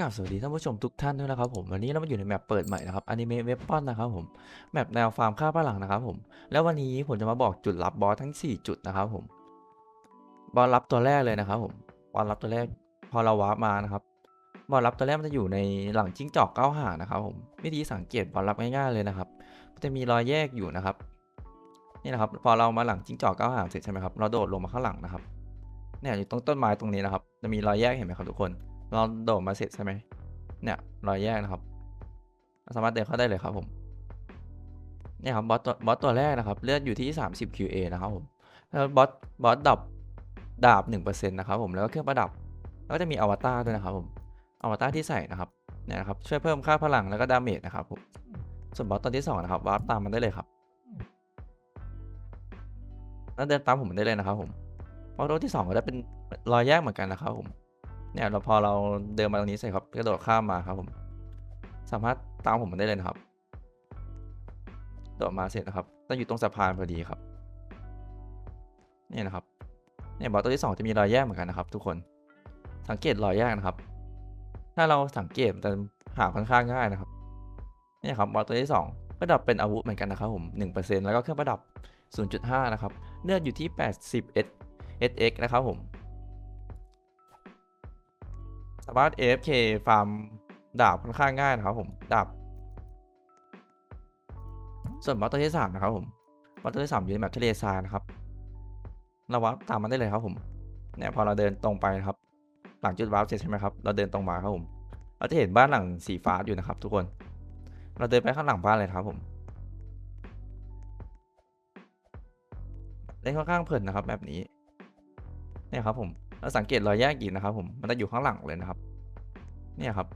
กราบสวัสดีท่านผู้ชมทุกท่านด้วยนะครับผมวันนี้เรามาอยู่ในแมปเปิดใหม่นะครับอนิเมะเวปอนนะครับผมแมปแนวฟาร์มฆ่าฝรั่งนะครับผมแล้ววันนี้ผมจะมาบอกจุดลับบอสทั้ง 4 จุดนะครับผมบอสลับตัวแรกเลยนะครับผมบอสลับตัวแรกพอเราวาร์ปมานะครับบอสลับตัวแรกมันจะอยู่ในหลังจิ้งจอกเก้าหางนะครับผมวิธีสังเกตบอสลับง่ายๆเลยนะครับจะมีรอยแยกอยู่นะครับนี่นะครับพอเรามาหลังจิ้งจอกเก้าหางเสร็จใช่ไหมครับเราโดดลงมาข้างหลังนะครับเนี่ยอยู่ตรงต้นไม้ตรงนี้นะครับจะมีรอยแยกเห็นไหมครับทุกคน เราโดดมาเสร็จใช่ไหมเนี่ยรอยแยกนะครับ สามารถเดินเข้าได้เลยครับผมเนี่ยครับบอสตัวบอสตัวแรกนะครับ เลือดอยู่ที่ 30 QA นะครับผมแล้วบอสบอสดับดาบ1%นะครับผมแล้วก็เครื่องประดับ แล้วก็จะมีอวตารด้วยนะครับผมอวตารที่ใส่นะครับเนี่ยนะครับช่วยเพิ่มค่าพลังแล้วก็ดาเมจนะครับผมส่วนบอสตัวที่สองนะครับวาร์ปตามมันได้เลยครับแล้วเดินตามผมได้เลยนะครับผมบอสตัวที่สองก็จะเป็นรอยแยกเหมือนกันนะครับผม เนี่ยเราพอเราเดินมาตรงนี้เสร็จครับกระโดดข้ามมาครับผม สามารถตามผมมาได้เลยนะครับโดดมาเสร็จนะครับต้องอยู่ตรงสะพานพอดีครับเนี่ยนะครับเนี่ยบอสตัวที่สองจะมีรอยแยกเหมือนกันนะครับ ทุกคนสังเกตรอยแยกนะครับ ถ้าเราสังเกตจะหาค่อนข้างง่ายนะครับเนี่ยครับบอสตัวที่สองประดับเป็นอาวุธเหมือนกันนะครับผม1%แล้วก็เครื่องประดับ 0.5 นะครับ เลือดอยู่ที่ 80 S SX นะครับผม สามารถ AFK ฟาร์มดาบค่อนข้างง่ายนะครับผมดาบส่วนบอสตัวที่สามนะครับผมบอสตัวที่สามอยู่ในแบบทะเลทรายนะครับเราวับตามมันได้เลยครับผมเนี่ยพอเราเดินตรงไปครับ หลังจุดวาร์ปเสร็จใช่ไหมครับเราเดินตรงมาครับผมเราจะเห็นบ้านหลังสีฟ้าอยู่นะครับ ทุกคน เราเดินไปข้างหลังบ้านเลยครับผมเล่นค่อนข้างเพลินนะครับแบบนี้เนี่ยครับผม เราสังเกตรอยแยกอีกนะครับผมมันจะอยู่ข้างหลังเลยนะครับ เนี่ยครับ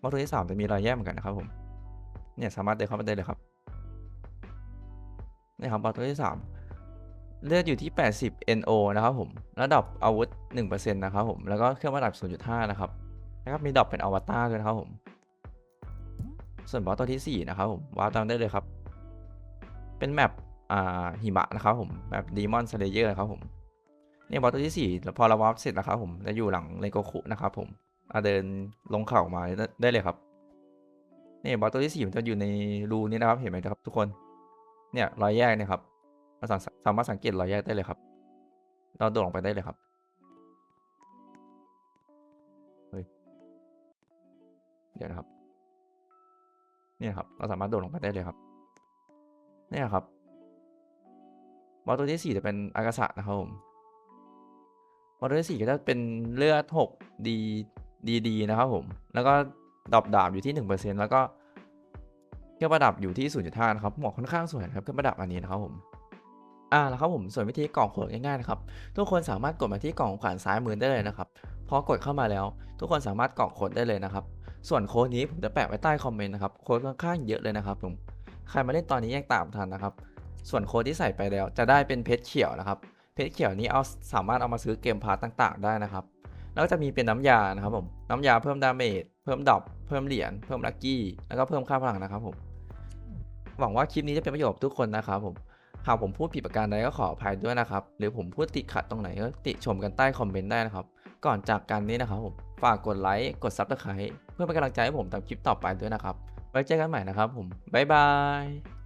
บอสตัวที่สามจะมีรอยแยกเหมือนกันนะครับผมเนี่ยสามารถเดินเข้าไปได้เลยครับเนี่ยครับบอสตัวที่สามเลือดอยู่ที่ 80 NO นะครับผมระดับอาวุธ 1%นะครับผมแล้วก็เครื่องระดับ 0.5 นะครับแล้วก็มีดรอปเป็นอวตารด้วยนะครับผม ส่วนบอสตัวที่ 4 นะครับผมวาร์ปตามได้เลยครับ เป็นแมปอ่าหิมะนะครับผมแบบดีมอนสเลเยอร์ครับผม เนี่ยบอสตัวที่สี่แล้วพอเราวาร์ปเสร็จนะครับผมจะอยู่หลังเลโกคุนะครับผมอะเดินลงเข่ามาได้เลยครับเนี่ยบอสตัวที่สี่มันจะอยู่ในรูนี้นะครับ เห็นไหมครับทุกคน เนี่ยรอยแยกเนี่ยครับเราสาสามารถสังเกตรอยแยกได้เลยครับ เราโดดลงไปได้เลยครับเฮ้ยเดี๋ยวนะครับ เนี่ยครับ เราสามารถโดดลงไปได้เลยครับ เนี่ยครับบอสตัวที่สี่จะเป็นอากาศะนะครับผม มอเตอร์สี่ก็จะเป็นเลือด6ดีดีดีนะครับผม แล้วก็ดรอปดาบอยู่ที่1%แล้วก็เครื่องประดับอยู่ที่0.5นย์จุดท่านะครับเหมาะค่อนข้างสวยครับเครื่องประดับอันนี้นะครับผมอ่าแล้วครับผมส่วนวิธีกล่องขวดง่ายๆนะครับทุกคนสามารถกดมาที่กล่องขวัญซ้ายมือได้เลยนะครับพอกดเข้ามาแล้ว ทุกคนสามารถกรอกโค้ดได้เลยนะครับ ส่วนโค้ดนี้ผมจะแปะไว้ใต้คอมเมนต์นะครับโค้ดค่อนข้างเยอะเลยนะครับผมใครมาเล่นตอนนี้ยังตามทันนะครับ ส่วนโค้ดที่ใส่ไปแล้วจะได้เป็นเพชรเขียวนะครับ เพชรเขียวนี้เอาสามารถเอามาซื้อเกมพาร์ตต่าง ๆ ได้นะครับ แล้วก็จะมีเป็นน้ำยานะครับผมน้ำยาเพิ่มดาเมจเพิ่มดอปเพิ่มเหรียญเพิ่มลัคกี้แล้วก็เพิ่มค่าพลังนะครับผมหวังว่าคลิปนี้จะเป็นประโยชน์กับทุกคนนะครับผมหากผมพูดผิดประการใดก็ขออภัยด้วยนะครับ หรือผมพูดติดขัดตรงไหนก็ติชมกันใต้คอมเมนต์ได้นะครับ ก่อนจากกันนี้นะครับผมฝากกดไลค์กดซับสไครต์เพื่อเป็นกำลังใจให้ผมทำคลิปต่อไปด้วยนะครับ ไว้เจอกันใหม่นะครับผม บ๊ายบาย